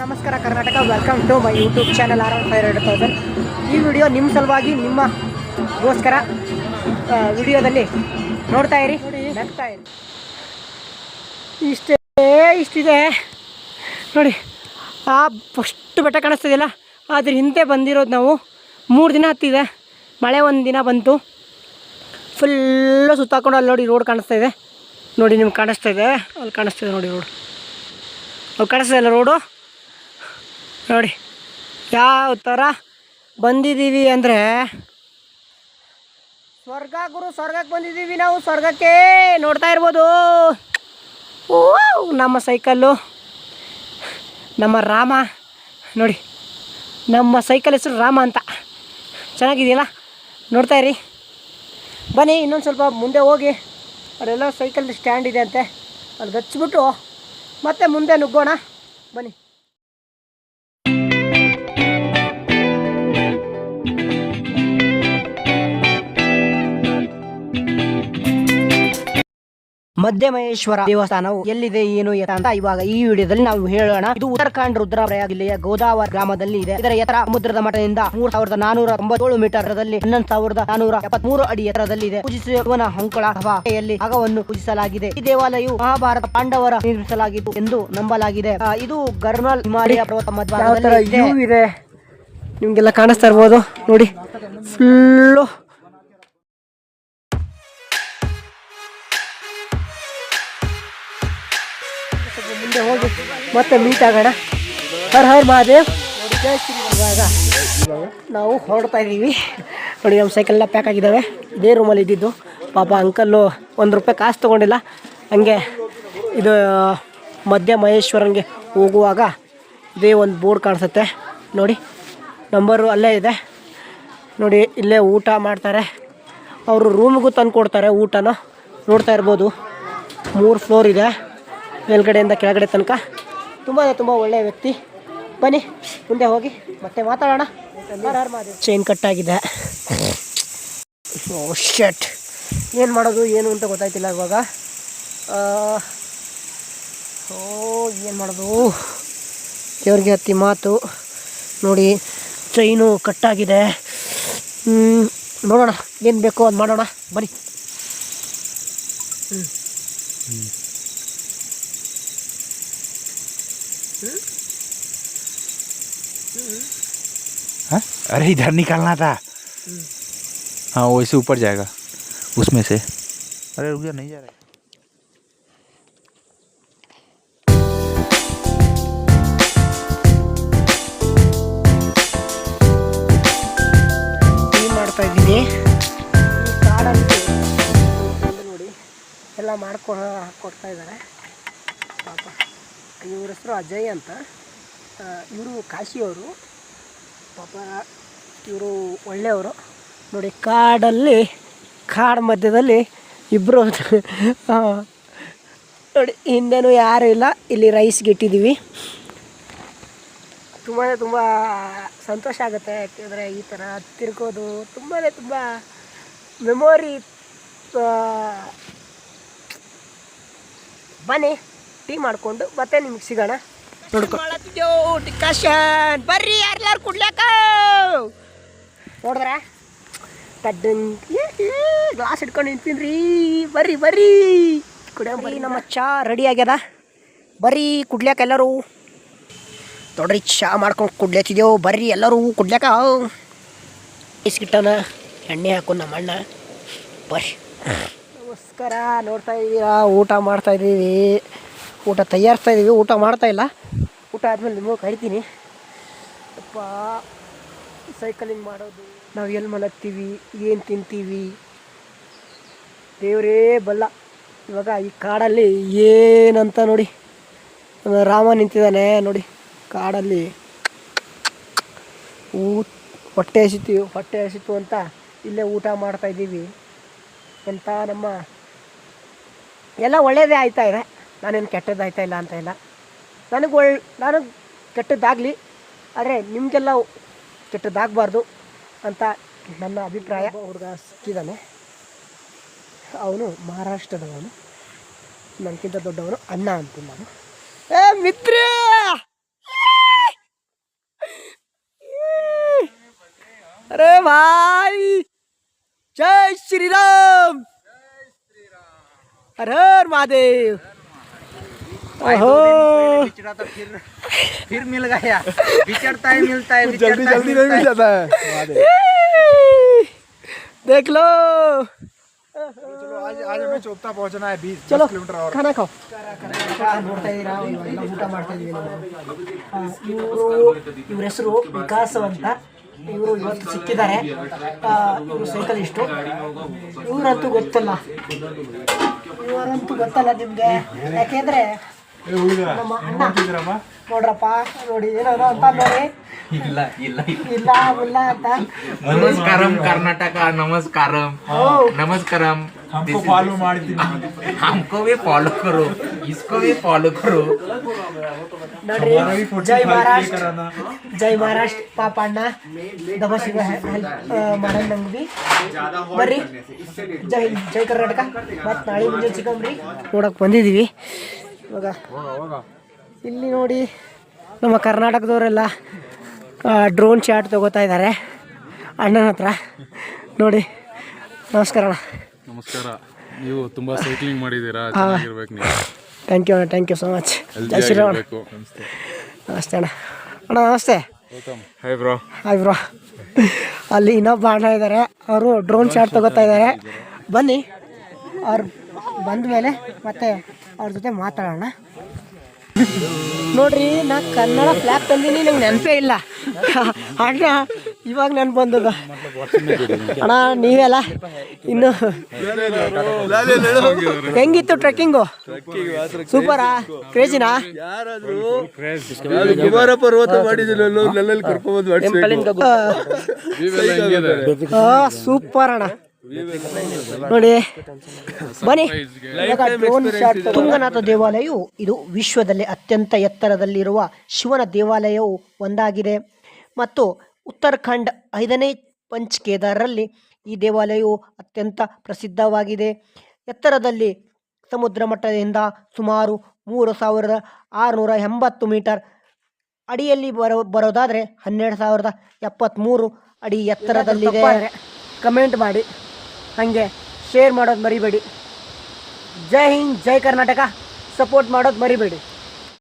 ನಮಸ್ಕಾರ Karnataka. Welcome to my YouTube channel R five hundred thousand ಈ video ನಿಮ್ಮ ಸಲುವಾಗಿ ನಿಮ್ಮಗೋಸ್ಕರ ವಿಡಿಯೋದಲ್ಲಿ ನೋಡ್ತಾ ಇರಿ. ನಗ್ತಾ ಇರಿ. ಇಷ್ಟೇ ಇಷ್ಟಿದೆ. ನೋಡಿ ಆ ಫಸ್ಟ್ ಬೆಟ್ಟ ಕಾಣಿಸ್ತಿದೆಯಲ್ಲ ಅದ್ರ ಹಿಂದೆ ಬಂದಿರೋದು ನಾವು. ಮೂರು ದಿನ ಹತ್ತಿದೆ. ಮಳೆ ಒಂದು ದಿನ ಬಂತು. ಫುಲ್ಲು ಸುತ್ತಾಕೊಂಡು ಅಲ್ಲಿ ನೋಡಿ ರೋಡ್ ಕಾಣಿಸ್ತಾ ಇದೆ ನೋಡಿ ನಿಮ್ಗೆ ಕಾಣಿಸ್ತಾ ಇದೆ ಅಲ್ಲಿ ಕಾಣಿಸ್ತಾ ಇದೆ ನೋಡಿ ರೋಡ್ ಅಲ್ಲಿ ಕಾಣಿಸ್ತಾ ಇಲ್ಲ ರೋಡು ನೋಡಿ, ಯಾವ ಥರ ಬಂದಿದ್ದೀವಿ ಅಂದರೆ ಸ್ವರ್ಗ ಗುರು, ಸ್ವರ್ಗಕ್ಕೆ ಬಂದಿದ್ದೀವಿ ನಾವು, ಸ್ವರ್ಗಕ್ಕೆ ನೋಡ್ತಾ ಇರ್ಬೋದು. ಓ ನಮ್ಮ ಸೈಕಲ್ಲು, ನಮ್ಮ ರಾಮ, ನೋಡಿ, ನಮ್ಮ ಸೈಕಲ್ ಹೆಸರು ರಾಮ ಅಂತ. ಚೆನ್ನಾಗಿದೆಯಲ್ಲ? ನೋಡ್ತಾ ಇರಿ. ಬನ್ನಿ, ಇನ್ನೊಂದು ಸ್ವಲ್ಪ ಮುಂದೆ ಹೋಗಿ. ಅಲ್ಲೆಲ್ಲ ಸೈಕಲ್ ಸ್ಟ್ಯಾಂಡ್ ಇದೆ ಅಂತೆ. ಅಲ್ಲಿ ಹಚ್ಚಿಬಿಟ್ಟು ಮತ್ತೆ ಮುಂದೆ ನುಗ್ಗೋಣ. ಬನ್ನಿ. ಮಧ್ಯಮಹೇಶ್ವರ ದೇವಸ್ಥಾನವು ಎಲ್ಲಿದೆ ಏನು ಅಂತ ಇವಾಗ ಈ ವಿಡಿಯೋದಲ್ಲಿ ನಾವು ಹೇಳೋಣ. ಇದು ಉತ್ತರಾಖಂಡ್ ರುದ್ರಪ್ರಯಾಗ ಜಿಲ್ಲೆಯ ಗೋದಾವರಿ ಗ್ರಾಮದಲ್ಲಿ ಇದೆ. ಇದರ ಎತ್ತರ ಸಮುದ್ರದ ಮಠದಿಂದ ಮೂರ್ ಸಾವಿರದ ನಾನೂರ ತೊಂಬತ್ತೇಳು ಮೀಟರ್ ಹನ್ನೊಂದು ಸಾವಿರದ ನಾನೂರ ಎಪ್ಪತ್ಮೂರು ಅಡಿ ಎತ್ತರದಲ್ಲಿ ಇದೆ. ಪೂಜಿಸುವವನ ಹೊಂಕಳ ಸಭೆಯಲ್ಲಿ ಭಾಗವನ್ನು ಪೂಜಿಸಲಾಗಿದೆ. ಈ ದೇವಾಲಯವು ಮಹಾಭಾರತ ಪಾಂಡವರ ನಿರ್ಮಿಸಲಾಗಿತ್ತು ಎಂದು ನಂಬಲಾಗಿದೆ. ಇದು ಗರ್ನಲ್ ಹಿಮಾಲಯ ಪರ್ವತ ಮಧ್ಯ ಇದೆ. ನಿಮ್ಗೆಲ್ಲ ಕಾಣಿಸ್ತಾ ಇರ್ಬೋದು. ನೋಡಿ ಫುಲ್ಲು ಮುಂದೆ ಹೋಗಿ ಮತ್ತೆ ಮೀಟ್ ಆಗೋಣ. ಹರ್ ಹರ್ ಮಹಾದೇವ್. ಇವಾಗ ನಾವು ಹೊರಡ್ತಾ ಇದ್ದೀವಿ. ನೋಡಿ, ನಮ್ಮ ಸೈಕಲ್ ಎಲ್ಲ ಪ್ಯಾಕ್ ಆಗಿದ್ದಾವೆ. ಇದೇ ರೂಮಲ್ಲಿ ಇದ್ದಿದ್ದು. ಪಾಪ ಅಂಕಲ್ಲು ಒಂದು ರೂಪಾಯಿ ಕಾಸು ತೊಗೊಂಡಿಲ್ಲ. ಹಂಗೆ ಇದು, ಮಧ್ಯ ಮಹೇಶ್ವರಂಗೆ ಹೋಗುವಾಗ ಇದೇ ಒಂದು ಬೋರ್ಡ್ ಕಾಣಿಸುತ್ತೆ. ನೋಡಿ ನಂಬರು ಅಲ್ಲೇ ಇದೆ. ನೋಡಿ, ಇಲ್ಲೇ ಊಟ ಮಾಡ್ತಾರೆ. ಅವರು ರೂಮಿಗೂ ತಂದು ಕೊಡ್ತಾರೆ ಊಟನ. ನೋಡ್ತಾ ಇರ್ಬೋದು. ಮೂರು ಫ್ಲೋರ್ ಇದೆ. ಮೇಲ್ಗಡೆಯಿಂದ ಕೆಳಗಡೆ ತನಕ. ತುಂಬ ತುಂಬ ಒಳ್ಳೆಯ ವ್ಯಕ್ತಿ. ಬನ್ನಿ, ಮುಂದೆ ಹೋಗಿ. ಮತ್ತೆ ಮಾತಾಡೋಣ. ಚೈನ್ ಕಟ್ಟಾಗಿದೆ ಓ ಶಟ್ ಏನು ಮಾಡೋದು, ಏನು ಅಂತ ಗೊತ್ತಾಯ್ತಿಲ್ಲ ಇವಾಗ. ಓ ಏನು ಮಾಡೋದು? ದೇವ್ರಿಗೆ ಹತ್ತಿ ಮಾತು. ನೋಡಿ ಚೈನು ಕಟ್ಟಾಗಿದೆ ಹ್ಞೂ ನೋಡೋಣ, ಏನು ಬೇಕೋ ಅದು ಮಾಡೋಣ. ಬನ್ನಿ. हाँ? अरे इधर निकालना था हाँ वैसे ऊपर जाएगा उसमें से अरे रुक जा नहीं जा रहा है ಟೀ ಮಾಡ್ತಾ ಇದ್ದೀನಿ ಈ ಕಾಡಲ್ಲಿ ಬಂದು ನೋಡಿ ಎಲ್ಲ ಮಾಡ್ಕೊ ಕೊಡ್ತಾ ಇದ್ದಾರೆ ಪಾಪ ಇವ್ರ ಹೆಸರು ಅಜಯ್ ಅಂತ ಇವರು ಕಾಶಿಯವರು ಪಾಪ ಇವರು ಒಳ್ಳೆಯವರು. ನೋಡಿ, ಕಾಡಲ್ಲಿ, ಕಾಡು ಮಧ್ಯದಲ್ಲಿ ಇಬ್ಬರು ನೋಡಿ, ಹಿಂದೆನೂ ಯಾರು ಇಲ್ಲ. ಇಲ್ಲಿ ರೈಸ್ಗೆ ಇಟ್ಟಿದ್ದೀವಿ. ತುಂಬಾ ತುಂಬ ಸಂತೋಷ ಆಗುತ್ತೆ ಯಾಕೆಂದರೆ ಈ ಥರ ತಿರ್ಗೋದು. ತುಂಬಾ ತುಂಬ ಮೆಮೊರಿ ಬನ್ನಿ, ಟೀ ಮಾಡಿಕೊಂಡು ಮತ್ತೆ ನಿಮ್ಗೆ ಸಿಗೋಣ. ನೋಡ್ಕೊಳ್ಳೋ ಬರ್ರಿ ಯಾರ್ಯಾರು ಕುಡ್ಲಾಕ? ನೋಡಿದ್ರ? ಕಡ್ಡನ್ ಗ್ಲಾಸ್ ಇಟ್ಕೊಂಡು ನಿಂತೀನಿ ಬರ್ರಿ ಬರ್ರಿ. ಕುಡಿಯ ನಮ್ಮ ಚಾ ರೆಡಿ ಆಗ್ಯದ. ಬರ್ರಿ ಕುಡ್ಲ್ಯಾಕ ಎಲ್ಲರೂ. ನೋಡ್ರಿ ಚಾ ಮಾಡ್ಕೊಂಡು ಕುಡ್ಲತ್ತಿದ್ದೆವು ಬರ್ರಿ ಎಲ್ಲರೂ ಕುಡ್ಲ್ಯಾಕ. ಬಿಸ್ಕಿಟ್ಟನ ಎಣ್ಣೆ ಹಾಕೊಂಡು ನಮ್ಮ ಅಣ್ಣ. ಬರ್ರಿ. ನಮಸ್ಕಾರ. ನೋಡ್ತಾ ಇದ್ದೀರಾ? ಊಟ ಮಾಡ್ತಾ ಇದ್ದೀವಿ. ಊಟ ತಯಾರಿಸ್ತಾ ಇದ್ದೀವಿ. ಊಟ ಮಾಡ್ತಾ ಇಲ್ಲ. ಊಟ ಆದಮೇಲೆ ನಿಮಗೂ ಕರಿತೀನಿ. ಅಪ್ಪ. ಸೈಕಲಿಂಗ್ ಮಾಡೋದು. ನಾವು ಎಲ್ಲಿ ಮಲಗ್ತೀವಿ, ಏನು ತಿಂತೀವಿ? ದೇವರೇ ಬಲ್ಲ. ಇವಾಗ ಈ ಕಾಡಲ್ಲಿ ಏನಂತ ನೋಡಿ. ರಾಮ ನಿಂತಿದ್ದಾನೆ ನೋಡಿ. ಕಾಡಲ್ಲಿ ಊ, ಹೊಟ್ಟೆ ಹಸಿತು ಹೊಟ್ಟೆ ಹಸಿತು ಅಂತ ಇಲ್ಲೇ ಊಟ ಮಾಡ್ತಾ ಇದ್ದೀವಿ. ಎಂಥ ನಮ್ಮ ಎಲ್ಲ ಒಳ್ಳೆಯದೇ ಆಯ್ತಾ ಇದೆ. ನಾನೇನು ಕೆಟ್ಟದ್ದು ಆಯ್ತಾ ಇಲ್ಲ ಅಂತ ಇಲ್ಲ. ನನಗೆ ಒಳ್, ನನಗೆ ಕೆಟ್ಟದ್ದಾಗಲಿ. ಆದರೆ ನಿಮಗೆಲ್ಲ ಕೆಟ್ಟದ್ದಾಗಬಾರ್ದು ಅಂತ ನನ್ನ ಅಭಿಪ್ರಾಯ. ಹುಡುಗ ಸಿಕ್ಕಿದ್ದಾನೆ ಅವನು ಮಹಾರಾಷ್ಟ್ರದವನು. ನನಗಿಂತ ದೊಡ್ಡವನು ಅಣ್ಣ ಅಂತೀನಿ ನಾನು. ಏ ಮಿತ್ರ! ಅರೇ ಭಾಯ್! ಜೈ ಶ್ರೀರಾಮ್! ಹರ ಮಹಾದೇವ್! ओहो बिछड़ा तो फिर फिर मिल गया बिछड़ता है मिलता है जल्दी जल्दी नहीं मिल जाता है देख लो चलो आज आज हमें चोपता पहुंचना है बीस ಚಲೋ किलोमीटर और ಖಾನ ಖಾವ್ ನೋಡ್ತಾ ಇದ್ದೀರಾ ಇವೆಲ್ಲ ಊಟ ಮಾಡ್ತಾ ಇದೀವಿ ನಾವು ಇವರು ಇವ್ರ ಹೆಸರು ವಿಕಾಸ್ ಅಂತ ಇವರು ಇವತ್ತು ಸಿಕ್ಕಿದ್ದಾರೆ ಇವರು ಸೈಕಲಿಸ್ಟು ಇವರಂತೂ ಗೊತ್ತಲ್ಲ ಇವರಂತೂ ಗೊತ್ತಲ್ಲ ನಿಮ್ಗೆ ಯಾಕೆಂದ್ರೆ ನಮ್ಮ ಅಣ್ಣ ನೋಡ್ರಪ್ಪ ನೋಡಿ ಏನೋ ಅಂತ ನೋಡಿ ಇಲ್ಲ ಇಲ್ಲ ಇಲ್ಲ ಇಲ್ಲ ಅಂತ ನಮಸ್ಕಾರಂ ಕರ್ನಾಟಕ ನಮಸ್ಕಾರಂ ಓ नमस्कारम हमको फॉलो ಮಾಡ್ತೀನಿ हमको भी फॉलो करो इसको भी फॉलो करो ನೋಡ್ರಿ ಜೈ ಮಹಾರಾಷ್ಟ್ರ ಜೈ ಮಹಾರಾಷ್ಟ್ರ ಪಾಪ ಅಣ್ಣ ದಮಶಿಗ ಹೆಲ್ಪ್ ಮಾಡೋಣ ನಂಗೆ ಬಿ ಬರ್ರಿ ಜೈ ಜೈ ಕರ್ನಾಟಕ ಮತ್ತು ನಾಳೆ ಮುಂಜಾನೆ ಸಿಕ್ಕಂಬ್ರಿ ನೋಡಕ್ ಬಂದಿದ್ದೀವಿ ಇವಾಗ. ಇಲ್ಲಿ ನೋಡಿ ನಮ್ಮ ಕರ್ನಾಟಕದವರೆಲ್ಲ ಡ್ರೋನ್ ಶಾಟ್ ತಗೋತಾ ಇದ್ದಾರೆ. ಅಣ್ಣನ ಹತ್ರ. ನೋಡಿ ನಮಸ್ಕಾರ ಅಣ್ಣ. ನಮಸ್ಕಾರ. ನೀವು ತುಂಬಾ ಸೈಕ್ಲಿಂಗ್ ಮಾಡಿದ್ದೀರಾ? ಚೆನ್ನಾಗಿರ್ಬೇಕು ನೀವು. ಥ್ಯಾಂಕ್ ಯು ಅಣ್ಣ ಥ್ಯಾಂಕ್ ಯು ಸೊ ಮಚ್ ಜೈ ಶ್ರೀರಾಮ್. ನಮಸ್ತೆ. ಅಣ್ಣ. ಅಣ್ಣ ನಮಸ್ತೆ. ಹಾಯ್ ಬ್ರೋ ಹಾಯ್ ಬ್ರೋ ಅಲ್ಲಿ ಇನ್ನೊಬ್ಬ ಅಣ್ಣ ಇದ್ದಾರೆ. ಅವರು ಡ್ರೋನ್ ಶಾಟ್ ತಗೋತಾ ಇದ್ದಾರೆ. ಬನ್ನಿ. ಅವ್ರು ಬಂದ ಮೇಲೆ ಮತ್ತೆ ಅವ್ರ ಜೊತೆ ಮಾತಾಡೋಣ. ನೋಡ್ರಿ ನಾ ಕನ್ನಡ ಫ್ಲಾಪ್ ತಂದೀನಿ ನಂಗೆ ನೆನಪೇ ಇಲ್ಲ. ಅಣ್ಣ ಇವಾಗ ನೆನ್ಪು ಬಂದದ ಅಣ್ಣ ನೀವೆಲ್ಲ? ಇನ್ನು ಹೆಂಗಿತ್ತು ಟ್ರೆಕ್ಕಿಂಗು? ಸೂಪರಾ? ಕ್ರೇಜಿನಾ? ಸೂಪರ್ ಅಣ್ಣ. ನೋಡಿ ಬನ್ನಿ. ಡ್ರೋನ್ ಶಾಟ್ ತುಂಗನಾಥ ದೇವಾಲಯವು ಇದು ವಿಶ್ವದಲ್ಲಿ ಅತ್ಯಂತ ಎತ್ತರದಲ್ಲಿರುವ ಶಿವನ ದೇವಾಲಯವು ಒಂದಾಗಿದೆ. ಮತ್ತು ಉತ್ತರಾಖಂಡ್ ಐದನೇ ಪಂಚ್ ಕೇದಾರರಲ್ಲಿ ಈ ದೇವಾಲಯವು ಅತ್ಯಂತ ಪ್ರಸಿದ್ಧವಾಗಿದೆ. ಎತ್ತರದಲ್ಲಿ ಸಮುದ್ರ ಮಟ್ಟದಿಂದ ಸುಮಾರು ಮೂರು ಸಾವಿರದ ಆರುನೂರ ಎಂಬತ್ತು ಮೀಟರ್ ಅಡಿಯಲ್ಲಿ ಬರೋ ಬರೋದಾದರೆ ಹನ್ನೆರಡು ಸಾವಿರದ ಎಪ್ಪತ್ತ್ಮೂರು ಅಡಿ ಎತ್ತರದಲ್ಲಿದೆ. ಕಮೆಂಟ್ ಮಾಡಿ. ಹಾಗೆ ಶೇರ್ ಮಾಡೋದು ಮರಿಬೇಡಿ. ಜೈ ಹಿಂದ್ ಜೈ ಕರ್ನಾಟಕ. ಸಪೋರ್ಟ್ ಮಾಡೋದು ಮರಿಬೇಡಿ.